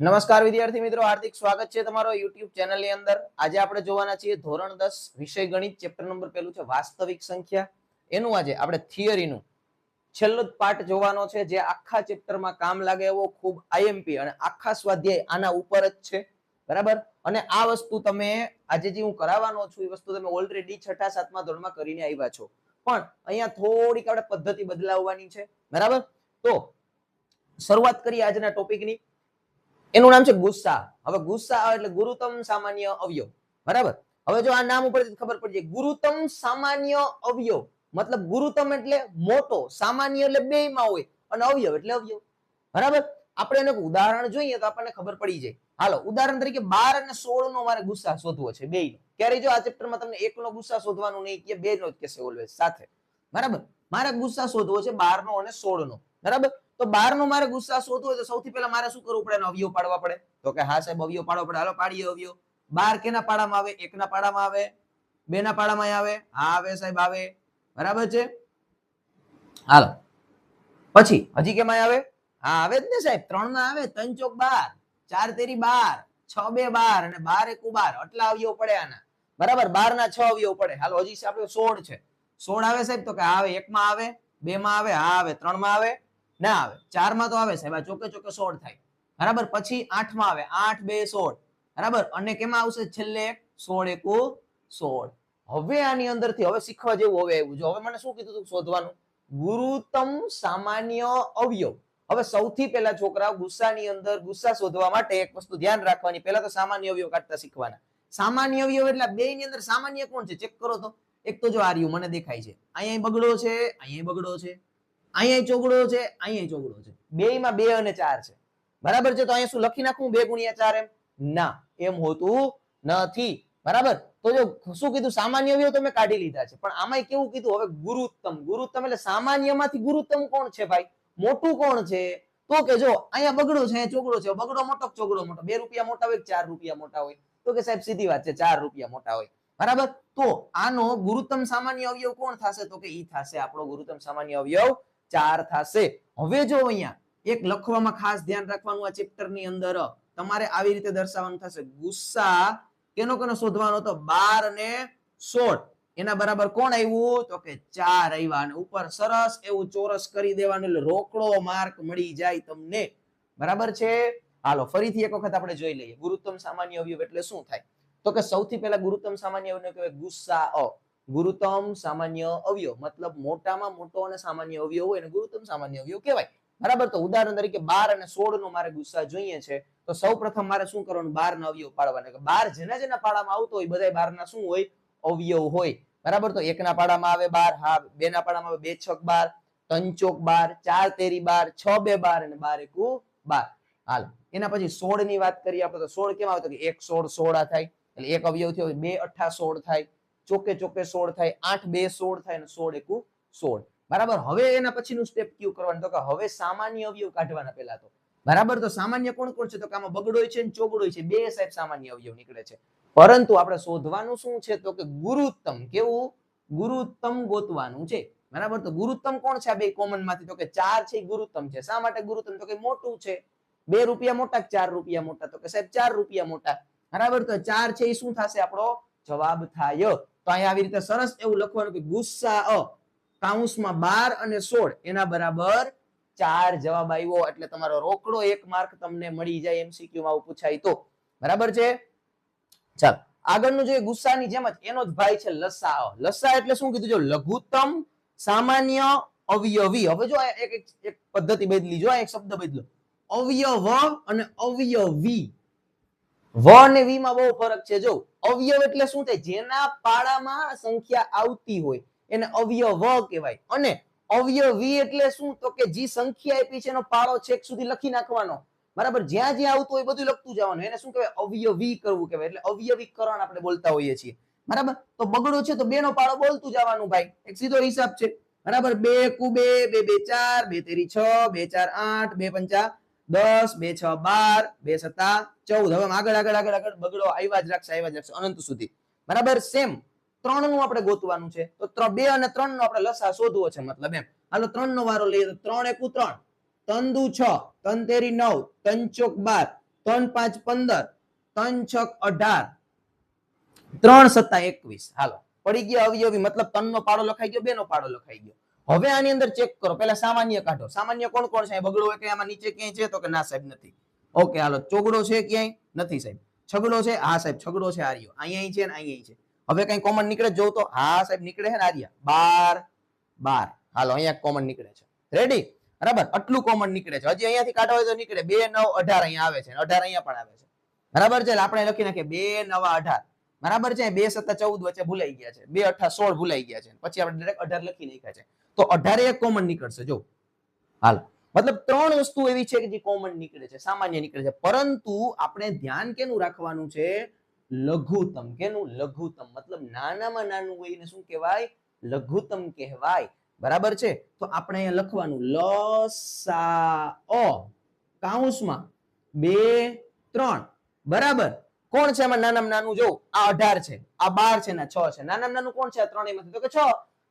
નમસ્કાર વિદ્યાર્થી મિત્રો, હાર્દિક સ્વાગત છે તમારો યુટ્યુબ ચેનલની અંદર. આજે આપણે જોવાના છીએ ધોરણ દસ વિષય ગણિત, ચેપ્ટર નંબર પેલું છે વાસ્તવિક સંખ્યા. એનું આજે આપણે થિયરી નું છેલ્લો પાર્ટ જોવાનો છે, જે આખા ચેપ્ટરમાં કામ લાગે એવો ખૂબ આઈએમપી અને આખા સ્વાધ્યાય આના ઉપર જ છે. બરાબર? અને આ વસ્તુ તમે આજે જે હું કરાવવાનો છું, એ વસ્તુ તમે ઓલરેડી છઠ્ઠા, સાતમા ધોરણમાં કરીને આવ્યા છો. પણ અહીંયા થોડીક આપણે પદ્ધતિ બદલાવવાની છે. બરાબર? તો શરૂઆત કરીએ આજના ટોપિકની એનું નામ છે ગુસ્સા. હવે ગુસ્સા એટલે ગુરુતમ સામાન્ય અવયવ. બરાબર? હવે જો આ નામ ઉપરથી ખબર પડી જાય. ગુરુતમ સામાન્ય અવયવ. મતલબ ગુરુતમ એટલે મોટો, સામાન્ય એટલે બે માં હોય. અને અવયવ એટલે અવયવ. બરાબર? આપણે એનું ઉદાહરણ જોઈએ તો આપણને ખબર પડી જાય. હાલો, ઉદાહરણ તરીકે બાર અને સોળ નો મારે ગુસ્સા શોધવો છે બે ક્યારે જો આ ચેપ્ટરમાં તમને એક નો ગુસ્સા શોધવાનું નહીં કે બે નો જ કહેશે ઓલવેઝ સાથે. બરાબર? મારે ગુસ્સા શોધવો છે બાર નો અને સોળ નો બરાબર? તો બાર નો મારે ગુસ્સા શોધવો હોય તો સૌથી પહેલા મારે શું કરવું પડે? અવયવ પાડવા પડે. તો કે હા સાહેબ, અવયવ પાડવો પડે. હાલો, પાડીએ અવયવ. બાર કેના પાડામાં આવે? એકના પાડામાં આવે? બે ના પાડામાં આવે? હા, આવે સાહેબ, આવે. બરાબર છે? હાલો. પછી, હજી કેમાં આવે? હા, આવે જ ને સાહેબ. ત્રણ ના આવે. ત્રણ ચોક બાર. ચાર તેરી બાર. છ બે બાર અને બાર એકુ બાર. આટલા અવયવ પડે આના. બરાબર બાર ના છ અવયવ પડે. હાલો, હજી આપણે સોળ છે. સોળ આવે સાહેબ, તો કે આવે. એક માં આવે બે માં આવે, હા, આવે. ત્રણમાં આવે. ના આવે. ચારમાં તો આવે સાહેબ. આ ચોકે ચોકે સોળ થાય. બરાબર? પછી આઠમાં આવે. આઠ, બે, સોળ. બરાબર? અને કેમાં આવશે છેલ્લે? સોળ એકુ સોળ. હવે આની અંદરથી હવે શીખવા જેવું હવે આવ્યું. જો હવે મને શું કીધું હતું શોધવાનું? ગુરુતમ સામાન્ય અવયવ. હવે સૌથી પહેલા છોકરા ગુસ્સાની અંદર ગુસ્સા શોધવા માટે એક વસ્તુ ધ્યાન રાખવાની. પહેલા તો સામાન્ય અવયવ કાઢતા શીખવાના. સામાન્ય અવયવ એટલે બે ની અંદર સામાન્ય કોણ છે? ચેક કરો તો. એક તો જો આર્યું મને દેખાય છે. અહીંયા બગડો છે, અહીંયા બગડો છે. અહીંયા ચોગડો છે, અહીંયા ચોગડો છે. બે માં બે અને ચાર છે. બરાબર છે? તો અહીંયા શું લખી નાખું? બે ગુણ્યા ચાર એમ? ના. એમ હોતું નથી. બરાબર? તો જો શું કીધું? સામાન્ય અવયવ તમે કાઢી લીધા છે. પણ આમાં કેવું કીધું? હવે ગુરુત્તમ. ગુરુત્તમ એટલે સામાન્યમાંથી ગુરુત્તમ કોણ છે ભાઈ? મોટું કોણ છે? તો કે જો, અહીંયા બગડો છે, અહીંયા ચોગડો છે. બગડો મોટો ચોગડો મોટો? બે રૂપિયા મોટા હોય ચાર રૂપિયા મોટા હોય? તો કે સાહેબ, સીધી વાત છે, ચાર રૂપિયા મોટા હોય. બરાબર? તો આનો ગુરુત્તમ સામાન્ય અવયવ કોણ થશે? તો કે ઈ થશે આપણો ગુરુત્તમ સામાન્ય અવયવ ચાર થશે. હવે જો અહીંયા એક લખવામાં ખાસ ધ્યાન રાખવાનું આ ચેપ્ટરની અંદર. તમારે આવી રીતે દર્શાવવાનું થશે. ગુસ્સા કેનો કેનો શોધવાનો હતો? બાર અને સોળ. એના બરાબર કોણ આવ્યું? તો કે ચાર આવ્યા અને ઉપર સરસ એવું ચોરસ કરી દેવાનું એટલે રોકડો માર્ક મળી જાય તમને. બરાબર છે? હાલો, ફરીથી એક વખત આપણે જોઈ લઈએ. ગુરુત્તમ સામાન્ય અવયવ એટલે શું થાય? તો કે સૌથી પહેલા ગુરુત્તમ સામાન્ય અવયવ કહેવાય ગુસ્સા અ. ગુરુત્તમ સામાન્ય અવયવ, મતલબ મોટામાં મોટો અને સામાન્ય અવયવ હોય એને ગુરુતમ સામાન્ય અવયવ કહેવાય. બરાબર? તો ઉદાહરણ તરીકે બાર અને સોળ નો મારે ગુસ્સા જોઈએ છે. તો સૌ પ્રથમ મારે શું કરવાનું? બાર ના અવયવ પાડવાના. કે બાર જેના જેના પાડામાં આવતો હોય બધા બાર ના શું હોય? અવયવ હોય. બરાબર? તો એક ના પાડામાં આવે બાર, હા બે ના પાડામાં આવે બે છક બાર, ત્રણ, ચોક, બાર, ચાર, તેરી, બાર, છ, બે, બાર અને બાર એકુ બાર. હાલ, એના પછી સોળની વાત કરીએ આપણે તો સોળ કેમ આવે? તો એક સોળ સોળા થાય. એટલે એક અવયવ થયો બે અઠા સોળ થાય. ચોકે ચોકે સોળ થાય, આઠ બે સોળ થાય અને સોળ એકુ સોળ. બરાબર? હવે એના પછીનું સ્ટેપ કયું કરવાનું. તો કે હવે સામાન્ય અવયવ કાઢવાના પહેલા તો. બરાબર? તો સામાન્ય કોણ કોણ છે? તો આમાં બગડોય છે ને ચોગડોય છે. બે સાહેબ સામાન્ય અવયવ નીકળે છે. પરંતુ આપણે શોધવાનું શું છે? તો કે ગુરુત્તમ કેવું? ગુરુત્તમ ગોતવાનું છે. બરાબર? તો ગુરુત્તમ કોણ છે આ બે કોમનમાંથી? તો કે ચાર છે ગુરુત્તમ છે. શા માટે ગુરુત્તમ? તો કે મોટું છે. બે રૂપિયા મોટા ચાર રૂપિયા મોટા? તો કે સાહેબ ચાર રૂપિયા મોટા. બરાબર? તો ચાર છે એ શું થશે? આપણો જવાબ થાય. તો અહીંયા આવી રીતે સરસ એવું લખવાનું કે ગુસ્સા અ કાઉન્સમાં બાર અને સોળ. એના બરાબર ચાર જવાબ આવ્યો. એટલે તમારો રોકડો એક માર્ક તમને મળી જાય એમસીક્યુ માં પૂછાય તો. બરાબર છે? ચાલો. આગળનું જે ગુસ્સાની જેમ જ એનો જ ભાઈ છે લસા લસા એટલે શું કીધું? જો લઘુત્તમ, સામાન્ય, અવયવી. હવે જો એક, એક- પદ્ધતિ બદલી. જો એક શબ્દ બદલો. અવયવ અને અવયવી. વ અને વી માં બહુ ફરક છે. જો અવયવ એટલે શું થાય? જેના પાડામાં સંખ્યા આવતી હોય, એને અવયવ કહેવાય. અને અવયવી એટલે શું? તો કે જે સંખ્યા આપી છે એનો પાડો છેક સુધી લખી નાખવાનો. બરાબર? જ્યાં જ્યાં આવતું હોય બધું લખતું જવાનું. એને શું કહેવાય? અવયવી કરવું કહેવાય. એટલે અવયવીકરણ આપણે બોલતા હોઈએ છીએ. બરાબર? તો બગડો છે તો બે નો પાડો બોલતું જવાનું ભાઈ. એક સીધો હિસાબ છે. બરાબર? બે કુ બે બે બે, ચાર, બે તેરી છ, બે, ચાર, આઠ, બે પંચા દસ, બે, છ, બાર, બે, સત્તા, ચૌદ. હવે આગળ આગળ આગળ આગળ બગડો, આવ્યા જ રાખશે, આવ્યા જ રાખશે. અનંત સુધી. બરાબર, સેમ. ત્રણનું આપણે ગોતવાનું છે. તો બે અને ત્રણ નો આપણે લસા શોધવો છે, મતલબ એમ. હાલો ત્રણ નો વારો લઈએ તો ત્રણ એકુ ત્રણ. ત્રણ દુ છ. ત્રણ તેરી નવ. ત્રણ ચોક બાર. ત્રણ પાંચ પંદર. ત્રણ છક અઢાર. ત્રણ સત્તા એકવીસ. હાલો, પડી ગયા અવયવી. મતલબ ત્રણ નો પાડો લખાઈ ગયો બે નો પાડો લખાઈ ગયો. હવે આની અંદર ચેક કરો. પેલા સામાન્ય કાઢો. સામાન્ય કોણ કોણ છે? બગડો હોય કે આમાં નીચે ક્યાંય છે તો કે ના સાહેબ નથી. ઓકે હાલો. ચોગડો છે ક્યાંય? નથી સાહેબ. છગડો છે? હા સાહેબ, છગડો છે આર્યો. અહીંયા છે ને અહીંયા છે. હવે કઈ કોમન નીકળે? જોવ તો. હા સાહેબ, નીકળે છે ને આર્યા. બાર બાર. હાલો, અહીંયા કોમન નીકળે છે. રેડી બરાબર? આટલું કોમન નીકળે છે. હજી અહીંયાથી કાઢો હોય તો નીકળે. બે, નવ, અઢાર અહીંયા આવે છે. અઢાર અહીંયા પણ આવે છે. બરાબર છે? આપણે લખી નાખીએ. બે, નવા, અઢાર. બરાબર છે? બે સત્તા ચૌદ વચ્ચે ભૂલાઈ ગયા છે. બે, અઠા, સોળ ભૂલાઈ ગયા છે. પછી આપણે ડાયરેક્ટ અઢાર લખી નાખ્યા છે. તો અઢારે એક કોમન નીકળશે, જો. હાલ. મતલબ ત્રણ વસ્તુ એવી છે કે જે કોમન નીકળે છે, સામાન્ય નીકળે છે. પરંતુ આપણે ધ્યાન કેનું રાખવાનું છે? લઘુત્તમ. કેનું? લઘુત્તમ. મતલબ નાનામાં નાનું હોય એને શું કહેવાય? લઘુત્તમ કહેવાય. બરાબર છે? તો આપણે અહીંયા લખવાનું. સા, અ. કાઉન્સમાં બે, ત્રણ. બરાબર? કોણ છે એમાં નાનામાં નાનું? જો, આ અઢાર છે. આ બાર છે ને છ છે. નાનામાં નાનું કોણ છે? આ ત્રણેયમાંથી. તો કે છ.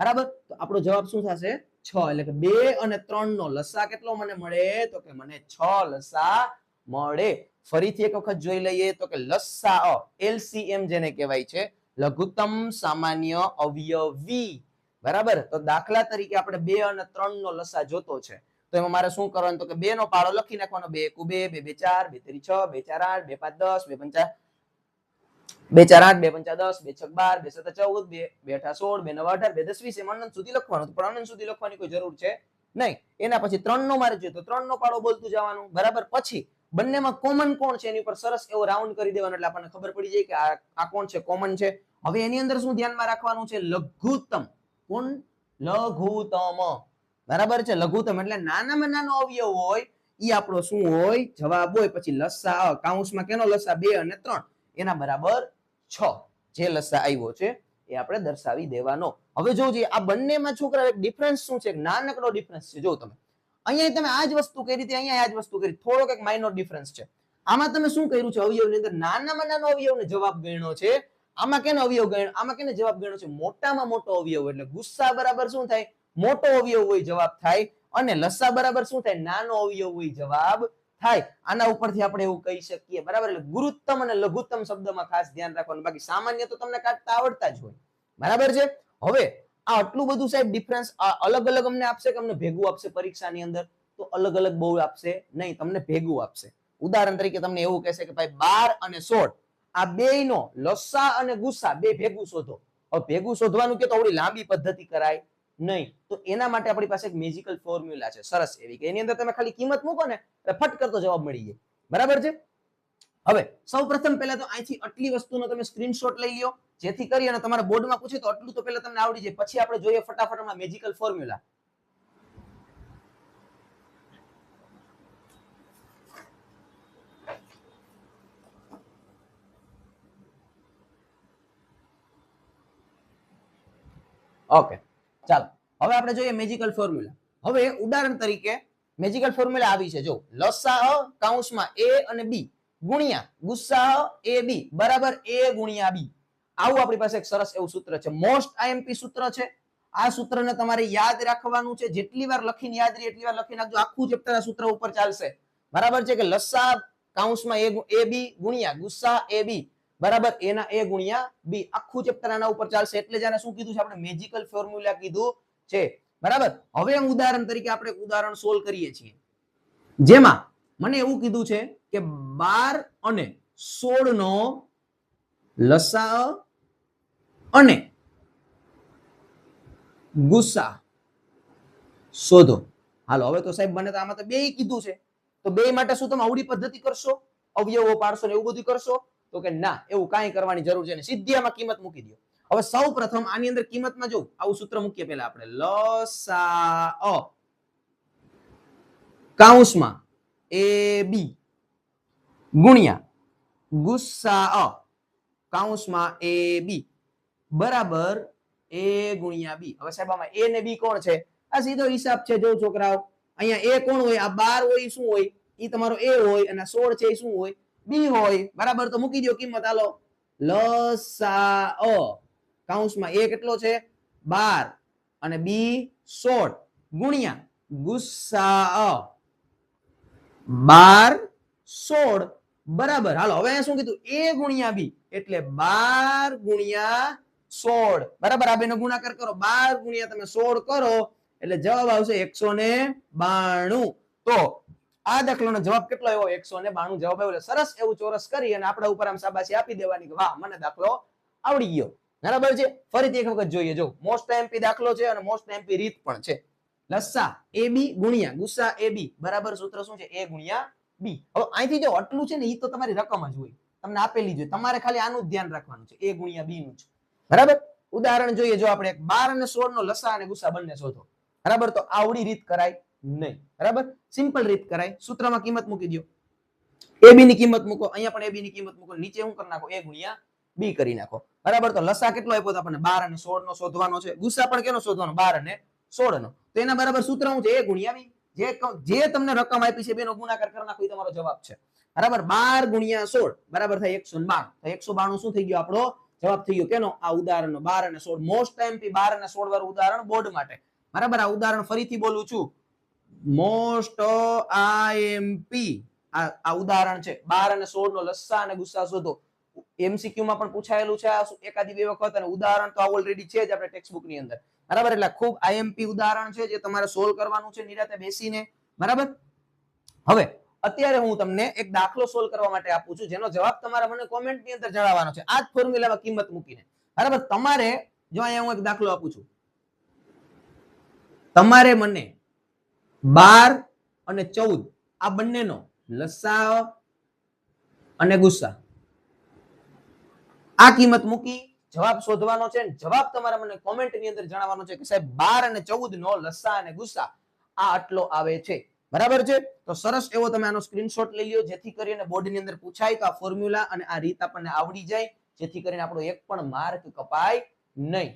બરાબર? તો આપણો જવાબ શું થશે? છ. એટલે કે બે અને ત્રણ નો લસા કેટલો મને મળે? તો કે મને છ લસા મળે. ફરીથી એક વખત જોઈ લઈએ તો કે લસા એલસીએમ જેને કહેવાય છે, લઘુત્તમ સામાન્ય અવયવી. બરાબર? તો દાખલા તરીકે આપણે બે અને ત્રણ નો લસા જોતો છે. તો એમાં મારે શું કરવાનું? તો કે બે નો પાડો લખી નાખવાનો. બે એકુ બે બે બે ચાર, બે ત્રી છ, બે ચાર આઠ, બે પાંચ દસ, બે પંચા બે ચાર આઠ, બે પંચા દસ, બે છક બાર, બે સત્તા ચૌદ, બે બે અઠા સોળ, બે નવા અઢાર, બે દસ વીસ, એમ અનંત સુધી લખવાનું પણ અનંત સુધી લખવાની કોઈ જરૂર છે નહીં. એના પછી ત્રણ નો મારે જોઈએ તો ત્રણ નો પાડો બોલતું જવાનું, બરાબર? પછી બંનેમાં કોમન કોણ છે એની ઉપર સરસ એવો રાઉન્ડ કરી દેવાનો એટલે આપણને ખબર પડી જાય કે આ કોણ છે? કોમન છે. હવે એની અંદર શું ધ્યાનમાં રાખવાનું છે? લઘુત્તમ. કોણ? લઘુત્તમ. બરાબર છે? લઘુત્તમ એટલે નાનામાં નાનો અવયવ હોય, ઈ આપણો શું હોય? જવાબ હોય. પછી લસા કાઉન્સમાં કેનો લસા? બે અને ત્રણ. એના બરાબર છ. જે લસા આવ્યો છે, એ આપણે દર્શાવી દેવાનો. હવે જોઈએ, આ બંનેમાં છોકરા ડિફરન્સ શું છે? નાનકડો ડિફરન્સ છે. જો તમે. અહીંયા તમે આ જ વસ્તુ કરી હતી, અહીંયા આ જ વસ્તુ કરી. થોડોક એક માઇનોર ડિફરન્સ છે. આમાં તમે શું કર્યું છે? અવયવની અંદર નાનામાં નાનો અવયવને જવાબ ગણ્યો છે. આમાં કેનો અવયવ ગણ્યો? આમાં કેને જવાબ ગણ્યો છે? મોટામાં મોટો અવયવ. એટલે ગુસ્સા બરાબર શું થાય? મોટો અવયવ હોય જવાબ થાય. અને લસા બરાબર શું થાય? નાનો અવયવ હોય જવાબ થાય. આના ઉપરથી આપણે એવું કહી શકીએ. બરાબર? એટલે ગુરુત્તમ અને લઘુત્તમ શબ્દમાં ખાસ ધ્યાન રાખવાનું. બાકી સામાન્ય તો તમને કાઢતા આવડતા જ હોય. બરાબર છે? હવે આ આટલું બધું સાહેબ ડિફરન્સ અલગ અલગ અમને આપશે કે અમને ભેગું આપશે પરીક્ષાની અંદર? તો અલગ અલગ બહુ આપશે નહીં. તમને ભેગું આપશે. ઉદાહરણ તરીકે તમને એવું કહેશે કે ભાઈ બાર અને સોળ, આ બેયનો લસા અને ગુસ્સા, બે ભેગું શોધો. હવે ભેગું શોધવાનું કે તો લાંબી પદ્ધતિ કરાય? નહીં. તો એના માટે આપણી પાસે એક મેજિકલ ફોર્મ્યુલા છે. સરસ એવી કે એની અંદર તમે ખાલી કિંમત મૂકો ને, એટલે ફટ કરતો જવાબ મળી જાય. બરાબર છે? હવે સૌ પ્રથમ પહેલા તો અહીંથી આટલી વસ્તુનો તમે સ્ક્રીનશોટ લઈ લ્યો. જેથી કરી અને તમારા બોર્ડમાં પૂછે તો આટલું તો પહેલા તમને આવડી જાય. પછી આપણે જોઈએ ફટાફટ હમણાં મેજિકલ ફોર્મ્યુલા ઓકે ચાલો, હવે આપણે જોઈએ મેજિકલ ફોર્મ્યુલા હવે ઉદાહરણ તરીકે મેજિકલ ફોર્મ્યુલા આવી છે. જો લસા કાઉન્સમાં એ અને બી ગુણ્યા ગુસ્સા એ બરાબર એ ગુણ્યા બી. આવું આપણી પાસે એક સરસ એવું સૂત્ર છે. મોસ્ટ આઈએમપી સૂત્ર છે. આ સૂત્રને તમારે યાદ રાખવાનું છે. જેટલી વાર લખીને યાદ રહી, એટલી વાર લખી નાખજો. આખું ચેપ્ટર આ સૂત્ર ઉપર ચાલશે. બરાબર છે કે લસા કાઉન્સમાં એ એ બી ગુણ્યા ગુસ્સા એ બી. બરાબર? એના એ ગુણ્યા બી. આખું ચેપ્ટર આના ઉપર ચાલશે. એટલે જ આને શું કીધું છે? આપણે મેજિકલ ફોર્મ્યુલા કીધું છે. બરાબર? હવે ઉદાહરણ તરીકે આપણે ઉદાહરણ સોલ્વ કરીએ છીએ. જેમાં મને એવું કીધું છે કે બાર અને સોળ નો લસા અને ગુસ્સા. શોધો. હાલો, હવે તો સાહેબ મને તો આમાં તો બે કીધું છે. તો બે માટે શું તમે આવડી પદ્ધતિ કરશો? અવયવો પાડશો ને એવું બધું કરશો? તો કે ના, એવું કાંઈ કરવાની જરૂર છે ને સીધી આમાં કિંમત મૂકી દો હવે સૌ પ્રથમ આની અંદર કિંમતમાં જોઉં. આવું સૂત્ર મૂકીએ પહેલા આપણે. લસા કાઉસમાં એ બી ગુણ્યા ગુસ્સા અ કાઉન્સમાં એ બી બરાબર એ ગુણ્યા બી. હવે સાહેબ, આમાં એ ને બી કોણ છે? આ સીધો હિસાબ છે જો છોકરાઓ. અહીંયા એ કોણ હોય? આ બાર હોય, શું હોય? એ તમારો એ હોય અને સોળ છે એ શું હોય? બી હોય. બરાબર? તો મૂકી દો કિંમત. હાલો. લસા અ. એ કેટલો છે? બાર. અને બી સોળ. ગુણ્યા. ગુસ્સા, અ. બાર બરાબર. હાલો, હવે શું કીધું? એ ગુણ્યા બી. એટલે બાર ગુણ્યા સોળ. બરાબર? આ બેનો ગુણાકાર કરો. બાર ગુણ્યા તમે સોળ કરો. એટલે જવાબ આવશે એકસો ને બાણું. તો આ દાખલાનો જવાબ કેટલો આવ્યો? એકસો જવાબ આવ્યો સરસ એવું ચોરસ કરી અને આપણા ઉપર આમ શાબાશી આપી દેવાની કે વાહ, મને દાખલો આવડી ગયો. બરાબર છે? ફરીથી એક વખત જોઈએ. જો મોસ્ટ એમપી દાખલો છે અને મોસ્ટ એમપી રીત પણ છે. લસ્સા એ બી ગુણ્યા બરાબર સૂત્ર શું છે? એ ગુણ્યા હવે અહીંથી જો આટલું છે ને એ તો તમારી રકમ જ હોય. તમને આપેલી જોઈએ તમારે ખાલી આનું ધ્યાન રાખવાનું છે. એ ગુણ્યા બી નું છે બરાબર? ઉદાહરણ જોઈએ. જો આપણે બાર અને સોળ નો લસા અને ગુસ્સા બંને શોધો. બરાબર? તો આવડી રીત કરાય. નહીં. બરાબર? સિમ્પલ રીત કરાય. સૂત્રમાં કિંમત મૂકી દો બી ની કિંમત મૂકો. અહીંયા પણ બી ની કિંમત મૂકો. નીચે શું કરી નાખો? એ ગુણ્યા બી કરી નાખો. બરાબર? તો લસા કેટલો આપ્યો આપણને? બાર અને સોળ નો શોધવાનો છે. ગુસ્સા પણ કેનો શોધવાનો? બાર અને સોળ નો તો એના બરાબર સૂત્ર શું છે? એ ગુણ્યા બી જે તમને રકમ આપી છે, બેનો ગુણાકાર કરી નાખો, એ તમારો જવાબ છે. બરાબર? બાર ગુણ્યા સોળ. બરાબર? થાય એકસો બાણું. તો એકસો બાણું શું થઈ ગયો આપણો? જવાબ થઈ ગયો કેનો? આ ઉદાહરણ બાર અને સોળ. મોસ્ટ ટાઈમથી બાર અને સોળ વાર ઉદાહરણ બોર્ડ માટે. બરાબર? આ ઉદાહરણ ફરીથી બોલું છું. મોસ્ટ આઈએમપી આ ઉદાહરણ છે. બાર અને સોળ નો લસ્સા અને ગુસ્સા શોધો. એમસીક્યુ માં પણ પૂછાયેલું છે આ એકાદી બે વખત અને ઉદાહરણ તો ઓલરેડી છે જ આપણે ટેક્સ્ટબુકની અંદર. બરાબર? એટલે ખૂબ આઈએમપી ઉદાહરણ છે જે તમારે સોલ્વ કરવાનું છે નિરાતે બેસીને. બરાબર? હવે, અત્યારે હું તમને એક દાખલો સોલ્વ કરવા માટે આપું છું. જેનો જવાબ તમારે મને કોમેન્ટની અંદર જણાવવાનો છે. આ જ ફોર્મ્યુલામાં કિંમત મૂકીને. બરાબર? તમારે, જો અહીંયા હું એક દાખલો આપું છું. તમારે મને બાર અને ચૌદ. આ બંનેનો લસા અને ગુસ્સા. આ કિંમત મૂકી જવાબ શોધવાનો છે જવાબ તમારે મને કોમેન્ટની અંદર જણાવવાનો છે કે સાહેબ, બાર અને ચૌદ નો લસા અને ગુસ્સા આ આટલો આવે છે. બરાબર છે? તો સરસ એવો તમે આનો સ્ક્રીનશોટ લઈ લ્યો, જેથી કરીને બોર્ડની અંદર પૂછાય તો આ ફોર્મ્યુલા અને આ રીત આપણને આવડી જાય, જેથી કરીને આપણો એક પણ માર્ક કપાય નહીં.